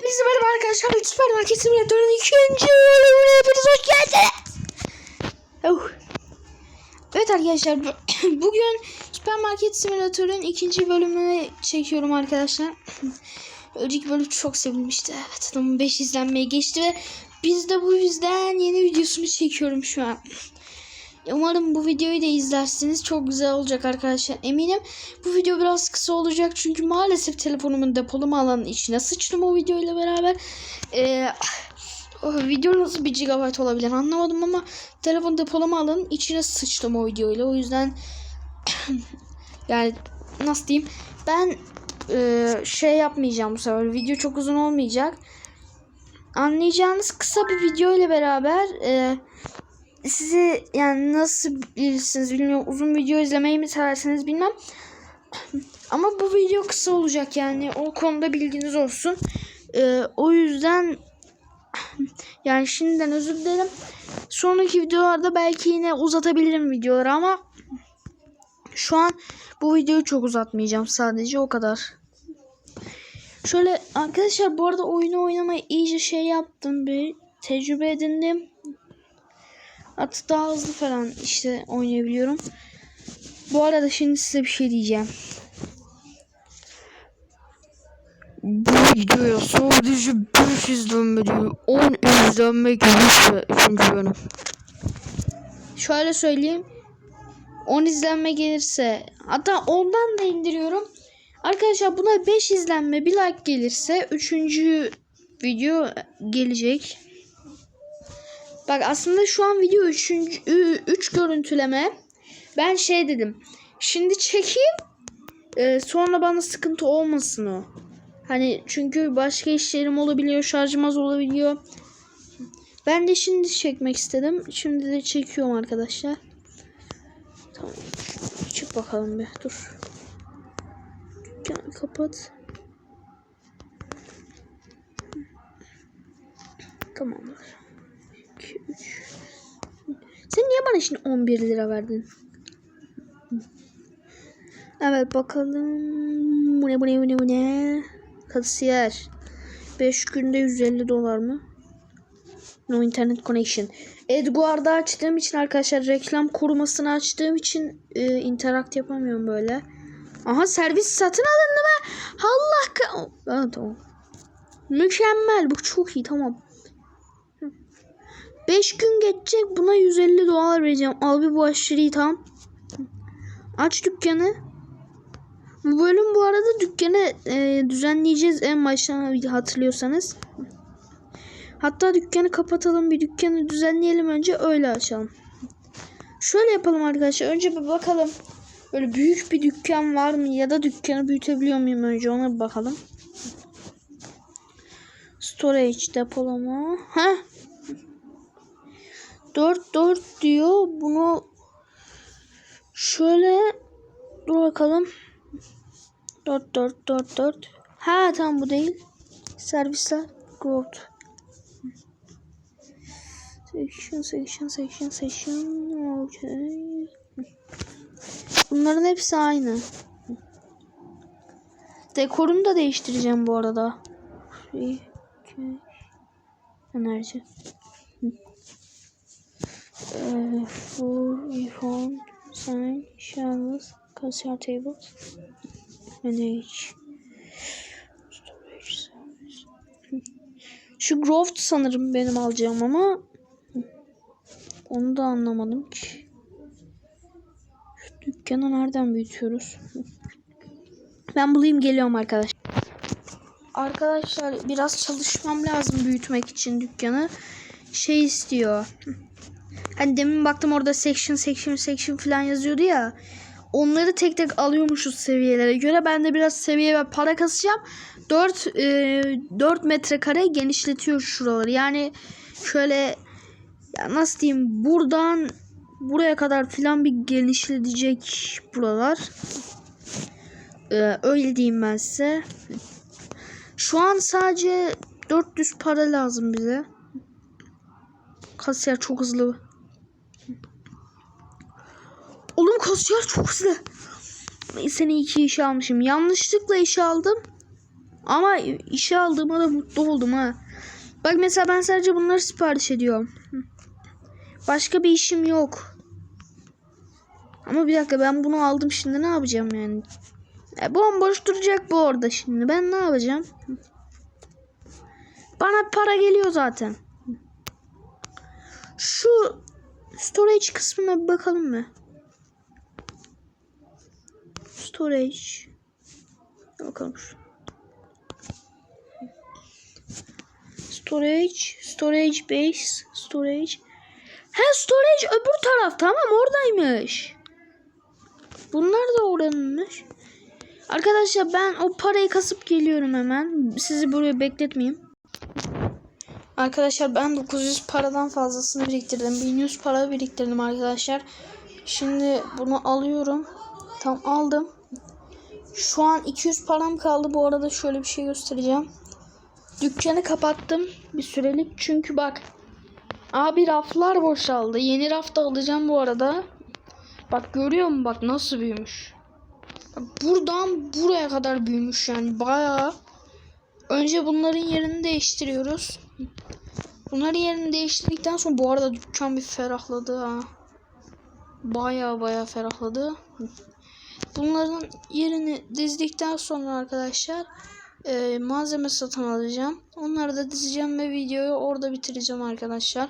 Hepinize merhaba arkadaşlar. Süpermarket Simülatörü'nün ikinci bölümüne hepiniz hoş geldiniz. Evet arkadaşlar bu- bugün Süpermarket Simülatörü'nün ikinci bölümünü çekiyorum arkadaşlar. Önceki bölüm çok sevilmişti. Evet adamın 5 izlenmeye geçti ve biz de bu yüzden yeni videosunu çekiyorum şu an. Umarım bu videoyu da izlersiniz. Çok güzel olacak arkadaşlar. Eminim bu video biraz kısa olacak. Çünkü maalesef telefonumun depolama alanının içine sıçtım o videoyla beraber. Ee, o video nasıl bir gigabyte olabilir anlamadım ama telefon depolama alanının içine sıçtım o videoyla. O yüzden yani nasıl diyeyim ben e, şey yapmayacağım bu sefer. Video çok uzun olmayacak. Anlayacağınız kısa bir video ile beraber e, sizi yani nasıl bilirsiniz bilmiyorum. Uzun video izlemeyi mi seversiniz bilmem. Ama bu video kısa olacak yani. O konuda bilginiz olsun. Ee, o yüzden yani şimdiden özür dilerim. Sonraki videolarda belki yine uzatabilirim videoları ama şu an bu videoyu çok uzatmayacağım sadece o kadar. Şöyle arkadaşlar bu arada oyunu oynamayı iyice şey yaptım bir tecrübe edindim. Artık daha hızlı falan işte oynayabiliyorum. Bu arada şimdi size bir şey diyeceğim. Bu videoya sadece 5 izlenme değil 10 izlenme gelirse 3. bölüm. Şöyle söyleyeyim. 10 izlenme gelirse hatta ondan da indiriyorum. Arkadaşlar buna 5 izlenme bir like gelirse 3. video gelecek. Bak aslında şu an video 3. 3 görüntüleme. Ben şey dedim. Şimdi çekeyim. e, sonra bana sıkıntı olmasın o. Hani çünkü başka işlerim olabiliyor. Şarjım az olabiliyor. Ben de şimdi çekmek istedim. Şimdi de çekiyorum arkadaşlar. Tamam. Çık bakalım bir. Dur. Dükkanı kapat. Tamamdır. 2, 3. Sen niye bana şimdi 11 lira verdin? Evet bakalım. Bu ne bu ne bu ne bu ne? Kasiyer. 5 günde 150 dolar mı? No internet connection. Edguard'ı açtığım için arkadaşlar reklam korumasını açtığım için e, interakt yapamıyorum böyle. Aha servis satın alındı mı? Allah ka... Ha, tamam. Mükemmel. Bu çok iyi tamam. 5 gün geçecek buna 150 dolar vereceğim. Al bir bu aşırı iyi tamam. Aç dükkanı. Bu bölüm bu arada dükkanı e, düzenleyeceğiz en baştan hatırlıyorsanız. Hatta dükkanı kapatalım bir dükkanı düzenleyelim önce öyle açalım. Şöyle yapalım arkadaşlar. Önce bir bakalım. Böyle büyük bir dükkan var mı ya da dükkanı büyütebiliyor muyum önce ona bir bakalım. Storage depolama. Ha 4 4 diyor. Bunu şöyle dur bakalım. 4 4 4 4. Ha tamam bu değil. Servisler growth. Section section section section. Okay. Bunların hepsi aynı. Dekorunu da değiştireceğim bu arada. Enerji. Uh, full reform sign shelves cashier tables manage storage şu Groft sanırım benim alacağım ama onu da anlamadım ki. Şu dükkanı nereden büyütüyoruz? Ben bulayım geliyorum arkadaş. Arkadaşlar biraz çalışmam lazım büyütmek için dükkanı. Şey istiyor Hani demin baktım orada section section section falan yazıyordu ya. Onları tek tek alıyormuşuz seviyelere göre. Ben de biraz seviye ve para kasacağım. 4 e, 4 metrekare genişletiyor şuraları. Yani şöyle ya nasıl diyeyim buradan buraya kadar falan bir genişletecek buralar. Ee, öyle diyeyim ben size. Şu an sadece 400 para lazım bize. Kasiyer çok hızlı. Kasiyer çok hızlı. Seni iki işe almışım. Yanlışlıkla işe aldım. Ama işe aldığıma da mutlu oldum ha. Bak mesela ben sadece bunları sipariş ediyorum. Başka bir işim yok. Ama bir dakika ben bunu aldım şimdi ne yapacağım yani? E, bomboş duracak bu orada şimdi. Ben ne yapacağım? Bana para geliyor zaten. Şu storage kısmına bir bakalım mı? Storage. Bakalım. Storage, storage base, storage. He storage öbür taraf tamam oradaymış. Bunlar da oranınmış. Arkadaşlar ben o parayı kasıp geliyorum hemen. Sizi buraya bekletmeyeyim. Arkadaşlar ben 900 paradan fazlasını biriktirdim. 1100 para biriktirdim arkadaşlar. Şimdi bunu alıyorum. Tam aldım. Şu an 200 param kaldı. Bu arada şöyle bir şey göstereceğim. Dükkanı kapattım bir sürelik. Çünkü bak. Abi raflar boşaldı. Yeni raf da alacağım bu arada. Bak görüyor musun bak nasıl büyümüş. Buradan buraya kadar büyümüş yani bayağı. Önce bunların yerini değiştiriyoruz. Bunların yerini değiştirdikten sonra bu arada dükkan bir ferahladı ha. Baya baya ferahladı. Bunların yerini dizdikten sonra arkadaşlar e, malzeme satın alacağım. Onları da dizeceğim ve videoyu orada bitireceğim arkadaşlar.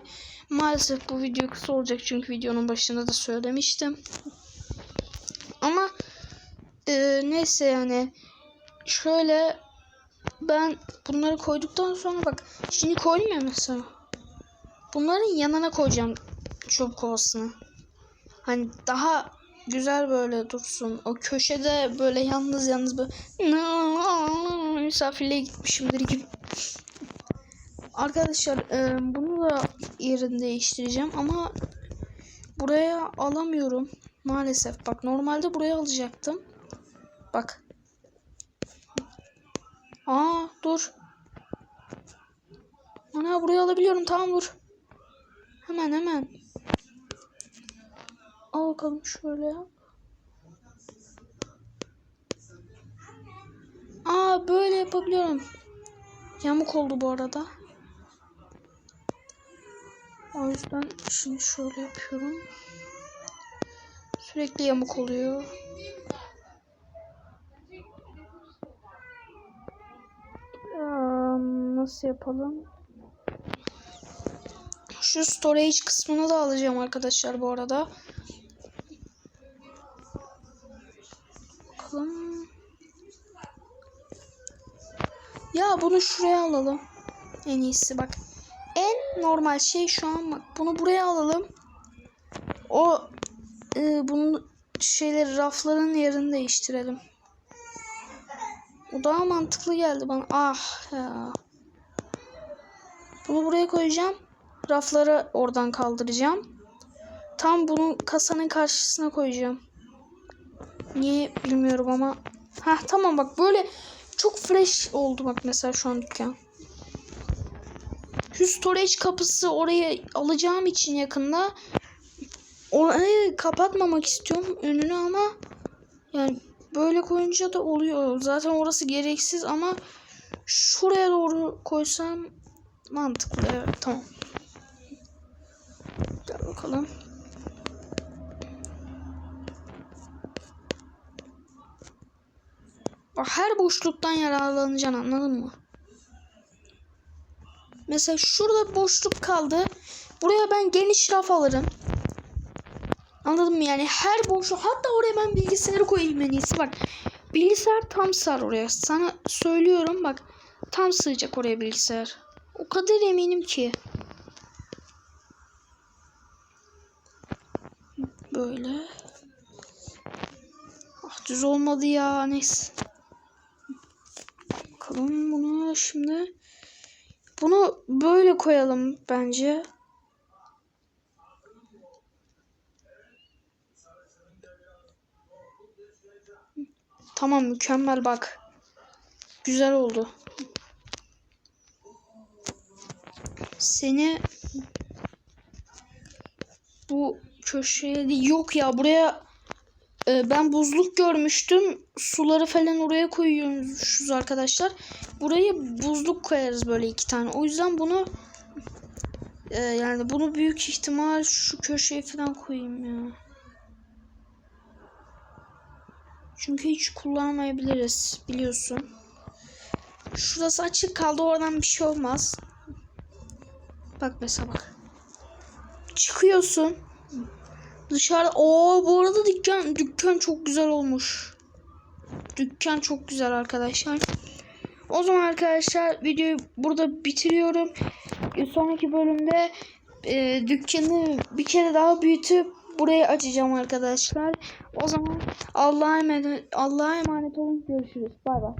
Maalesef bu video kısa olacak çünkü videonun başında da söylemiştim. Ama e, neyse yani şöyle ben bunları koyduktan sonra bak şimdi koydum ya mesela. Bunların yanına koyacağım çöp kovasını. Hani daha güzel böyle dursun. O köşede böyle yalnız yalnız böyle misafirliğe gitmişimdir gibi. Arkadaşlar e, bunu da yerini değiştireceğim ama buraya alamıyorum maalesef. Bak normalde buraya alacaktım. Bak. Aa dur. Ana buraya alabiliyorum tamam dur. Hemen hemen. Al bakalım şöyle. Aa böyle yapabiliyorum. Yamuk oldu bu arada. O yüzden şimdi şöyle yapıyorum. Sürekli yamuk oluyor. Nasıl yapalım? Şu storage kısmını da alacağım arkadaşlar bu arada. Bakalım. Ya bunu şuraya alalım. En iyisi bak. En normal şey şu an bak. Bunu buraya alalım. O e, bunun şeyleri rafların yerini değiştirelim. O daha mantıklı geldi bana. Ah ya. Bunu buraya koyacağım. Rafları oradan kaldıracağım. Tam bunu kasanın karşısına koyacağım. Niye bilmiyorum ama. Ha tamam bak böyle çok fresh oldu bak mesela şu an dükkan. Şu storage kapısı oraya alacağım için yakında orayı kapatmamak istiyorum önünü ama yani böyle koyunca da oluyor. Zaten orası gereksiz ama şuraya doğru koysam mantıklı. Evet tamam. Gel bakalım. Bak her boşluktan yararlanacaksın anladın mı? Mesela şurada boşluk kaldı. Buraya ben geniş raf alırım. Anladın mı yani her boşluk hatta oraya ben bilgisayarı koyayım en iyisi bak. Bilgisayar tam sar oraya. Sana söylüyorum bak. Tam sığacak oraya bilgisayar. O kadar eminim ki. Böyle. Ah düz olmadı ya neyse. Bakalım bunu şimdi. Bunu böyle koyalım bence. Tamam mükemmel bak. Güzel oldu. Seni bu köşeye yok ya buraya e, ben buzluk görmüştüm. Suları falan oraya koyuyormuşuz arkadaşlar. Buraya buzluk koyarız böyle iki tane. O yüzden bunu e, yani bunu büyük ihtimal şu köşeye falan koyayım ya. Çünkü hiç kullanmayabiliriz biliyorsun. Şurası açık kaldı oradan bir şey olmaz. Bak mesela bak. Çıkıyorsun. Dışarı o bu arada dükkan dükkan çok güzel olmuş. Dükkan çok güzel arkadaşlar. O zaman arkadaşlar videoyu burada bitiriyorum. Sonraki bölümde e, dükkanı bir kere daha büyütüp burayı açacağım arkadaşlar. O zaman Allah'a emanet Allah'a emanet olun. Görüşürüz. Bay bay.